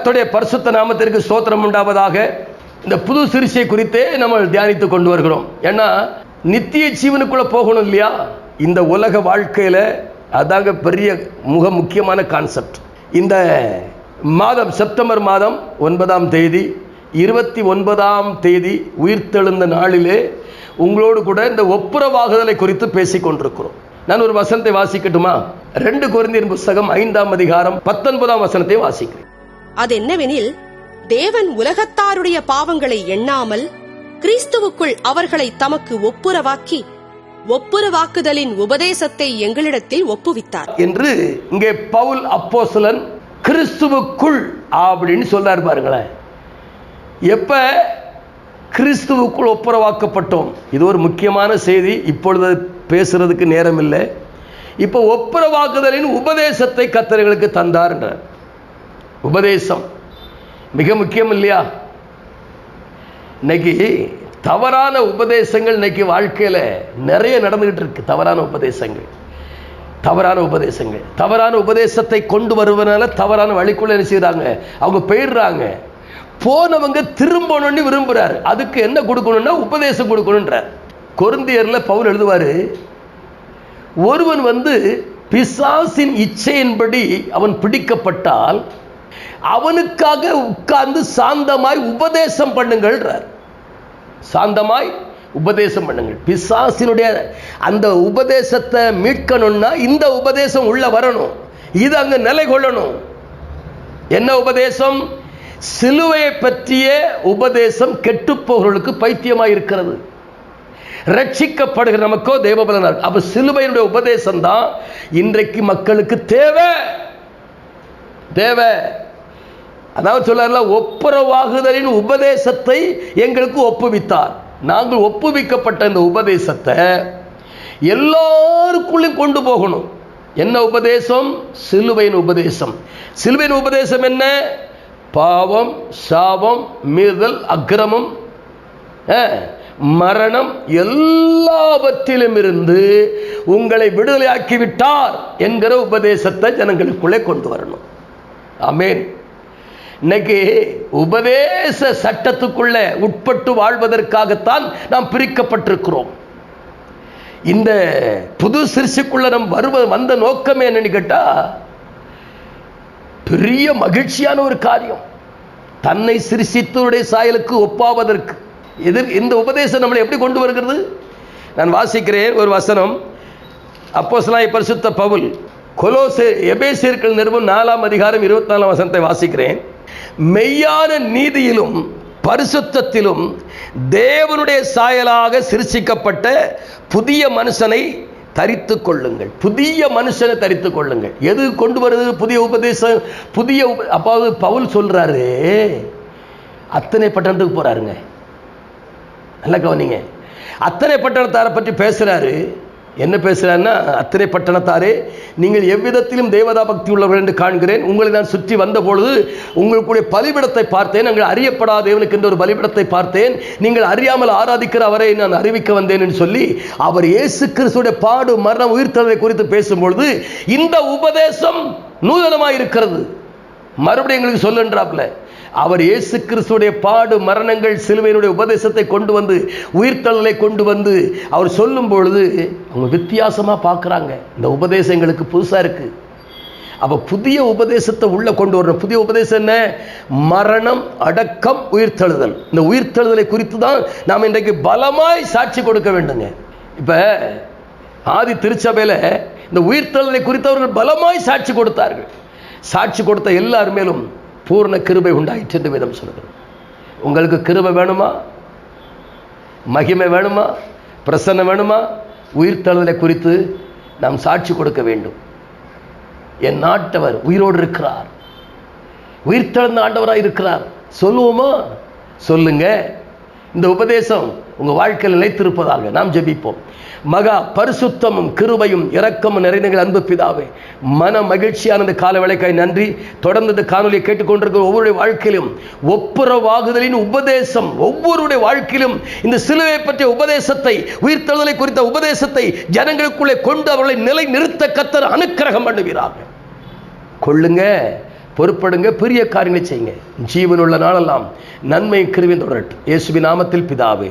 கத்துடைய பரிசுத்த நாமத்திற்கு ஸ்தோத்திரம் உண்டாவதாக இந்த புது சிறுசை குறித்தே நம்ம தியானித்து கொண்டு வருகிறோம். ஏன்னா நித்திய ஜீவனுக்குள்ளே போகணும் இல்லையா? இந்த உலக வாழ்க்கையில அதாங்க பெரிய முக முக்கியமான கான்செப்ட் இந்த மாதம் செப்டம்பர் மாதம் ஒன்பதாம் தேதி இருபத்தி ஒன்பதாம் தேதி உயிர்த்தெழுந்த நாளிலே உங்களோடு கூட இந்த ஒப்புரவாகுதலை குறித்து பேசிக்கொண்டிருக்கிறோம் நான் ஒரு வசனத்தை வாசிக்கட்டுமா? ரெண்டு குருந்தியர் புஸ்தகம் ஐந்தாம் அதிகாரம் பத்தொன்பதாம் வசனத்தை வாசிக்கிறேன். அது என்னவெனில் தேவன் உலகத்தாருடைய பாவங்களை எண்ணாமல் கிறிஸ்துவுக்குள் அவர்களை தமக்கு ஒப்புரவாக்கி ஒப்புரவாக்குதலின் உபதேசத்தை எங்களிடத்தில் ஒப்புவித்தார். என்று இங்கே பவுல் அப்போசலன் கிறிஸ்துவுக்குள் அப்படின்னு சொல்றாரு பாருங்களேன். எப்ப கிறிஸ்துவுக்குள் ஒப்புரவாக்கப்பட்டோம்? இது ஒரு முக்கியமான செய்தி. இப்பொழுது பேசுறதுக்கு நேரம் இல்லை இப்போ ஒப்புரவாக்குதலின் உபதேசத்தை கத்தர்களுக்கு தந்தார் என்றார் உபதேசம். மிக முக்கியம் இல்லையா? இன்னைக்கு தவறான உபதேசங்கள் இன்னைக்கு வாழ்க்கையில நிறைய நடந்துகிட்டு இருக்கு. தவறான உபதேசங்கள். தவறான உபதேசங்கள். தவறான உபதேசத்தை கொண்டு வருவதனால தவறான வழிக்குள்ள என்ன செய்றாங்க? அவங்க போயிடுறாங்க. போனவங்க திரும்பணும்னு விரும்புறாரு. அதுக்கு என்ன கொடுக்கணும்னா உபதேசம் கொடுக்கணுன்றார் கொருந்தியர்ல பவுல் எழுதுவாரு ஒருவன் வந்து பிசாசின் இச்சையின்படி அவன் பிடிக்கப்பட்டால் அவனுக்காக உட்கார்ந்து சாந்தமாய் உபதேசம் பண்ணுங்கள்ன்றார். சாந்தமாய் உபதேசம் பண்ணுங்கள். பிசாசினுடைய அந்த உபதேசத்தை மீட்கணும்னா இந்த உபதேசம் உள்ள வரணும். இது அங்க நிலை கொள்ளணும் என்ன உபதேசம்? சிலுவையை பற்றிய உபதேசம் கெட்டுப்போகிறவர்களுக்கு பைத்தியமாக இருக்கிறது. ரட்சிக்கப்படுகிற நமக்கோ தேவபலனார் அப்ப சிலுவையினுடைய உபதேசம் தான் இன்றைக்கு மக்களுக்கு தேவை. தேவை. அதாவது சொல்றாருல ஒப்புரவாகுதலின் உபதேசத்தை எங்களுக்கு ஒப்புவித்தார். நாங்கள் ஒப்புவிக்கப்பட்ட இந்த உபதேசத்தை எல்லாருக்குள்ளும் கொண்டு போகணும். என்ன உபதேசம்? சிலுவையின் உபதேசம். சிலுவையின் உபதேசம் என்ன? பாவம் சாபம் மீறுதல் அக்கிரமம் மரணம் எல்லாவற்றிலும் இருந்து உங்களை விடுதலையாக்கி விட்டார் என்கிற உபதேசத்தை ஜனங்களுக்குள்ளே கொண்டு வரணும். அமேன் இன்னைக்கு உபதேச சட்டத்துக்குள்ள உட்பட்டு வாழ்வதற்காகத்தான் நாம் பிரிக்கப்பட்டிருக்கிறோம். இந்த புது சிறுசுக்குள்ள நம் வருவ வந்த நோக்கமே என்னன்னு கேட்டா பெரிய மகிழ்ச்சியான ஒரு காரியம். தன்னை சிருஷித்தவருடைய சாயலுக்கு ஒப்பாவதற்கு. எதிர் இந்த உபதேசம் நம்மளை எப்படி கொண்டு வருகிறது? நான் வாசிக்கிறேன் ஒரு வசனம். அப்போஸ்தலனாகிய பரிசுத்த பவுல் கொலோசே எபேசியர்கள் நிறுவனம் நாலாம் அதிகாரம் இருபத்தி நாலாம் வசனத்தை வாசிக்கிறேன். மெய்யான நீதியிலும் பரிசுத்தத்திலும் தேவனுடைய சாயலாக சிருஷிக்கப்பட்ட புதிய மனுஷனை தரித்து கொள்ளுங்கள். புதிய மனுஷனை தரித்து கொள்ளுங்கள். எது கொண்டு வருது? புதிய உபதேசம் புதிய உப அப்பாவது பவுல் சொல்றாரு அத்தனை பட்டணத்துக்கு போறாருங்க. நல்லா கவனிங்க. அத்தனை பட்டணத்தாரை பற்றி பேசுறாரு. என்ன பேசுகிறான்னா அத்தனை பட்டணத்தாரே நீங்கள் எவ்விதத்திலும் தேவதா பக்தி உள்ளவர்கள் என்று காண்கிறேன். உங்களை நான் சுற்றி வந்த பொழுது உங்களுக்குடைய பலிபிடத்தை பார்த்தேன். நாங்கள் அறியப்படாத தேவனுக்கு என்ற ஒரு பலிபிடத்தை பார்த்தேன். நீங்கள் அறியாமல் ஆராதிக்கிற அவரை நான் அறிவிக்க வந்தேன் என்று சொல்லி அவர் இயேசு கிறிஸ்துடைய பாடு மரணம் உயிர்த்தலை குறித்து பேசும்பொழுது இந்த உபதேசம் நூதனமாக இருக்கிறது மறுபடியும் எங்களுக்கு சொல்லுன்றாப்ல அவர் இயேசு கிறிஸ்துடைய பாடு மரணங்கள் சிலுவையினுடைய உபதேசத்தை கொண்டு வந்து உயிர்த்தலை கொண்டு வந்து அவர் சொல்லும் பொழுது அவங்க வித்தியாசமா பார்க்குறாங்க. இந்த உபதேசம் எங்களுக்கு புதுசா இருக்கு. அப்ப புதிய உபதேசத்தை உள்ளே கொண்டு வரணும். புதிய உபதேசம் என்ன? மரணம் அடக்கம் உயிர்த்தெழுதல். இந்த உயிர்த்தெழுதலை குறித்து தான் நாம் இன்றைக்கு பலமாய் சாட்சி கொடுக்க வேண்டுங்க. இப்ப ஆதி திருச்சபையில் இந்த உயிர்த்தெழுதலை குறித்து அவர்கள் பலமாய் சாட்சி கொடுத்தார்கள். சாட்சி கொடுத்த எல்லார் மேலும் பூர்ண கிருபை உண்டாயிற்று என்று விதம் சொல்கிறது உங்களுக்கு கிருபை வேணுமா? மகிமை வேணுமா? பிரசன்னம் வேணுமா? உயிர்த்தழுதலை குறித்து நாம் சாட்சி கொடுக்க வேண்டும். என் நாட்டவர் உயிரோடு இருக்கிறார். உயிர்த்தெழுந்த ஆண்டவராக இருக்கிறார். சொல்லுவோமா? சொல்லுங்க. இந்த உபதேசம் உங்க வாழ்க்கையில் நிலைத்திருப்பதாக நாம் ஜெபிப்போம். மகா பரிசுத்தமும் கிருபையும் இரக்கமும் நிறைந்த அன்பு பிதாவே மன மகிழ்ச்சியான இந்த கால விளக்காய் நன்றி. தொடர்ந்து இந்த காணொலியை கேட்டுக்கொண்டிருக்கிற ஒவ்வொருடைய வாழ்க்கையிலும் ஒப்புரவாகுதலின் உபதேசம் ஒவ்வொருடைய வாழ்க்கையிலும் இந்த சிலுவை பற்றிய உபதேசத்தை உயிர்த்தெழுதலை குறித்த உபதேசத்தை ஜனங்களுக்குள்ளே கொண்டு அவர்களை நிலை நிறுத்த கத்தர் அனுக்கிரகம் பண்ணுவீராக. கொள்ளுங்க பொறுப்படுங்க பெரிய காரியங்களை செய்யுங்க. ஜீவனுள்ள நாளெல்லாம் நன்மை கிருவின் தொடரட்டும். இயேசுவின் நாமத்தில் பிதாவே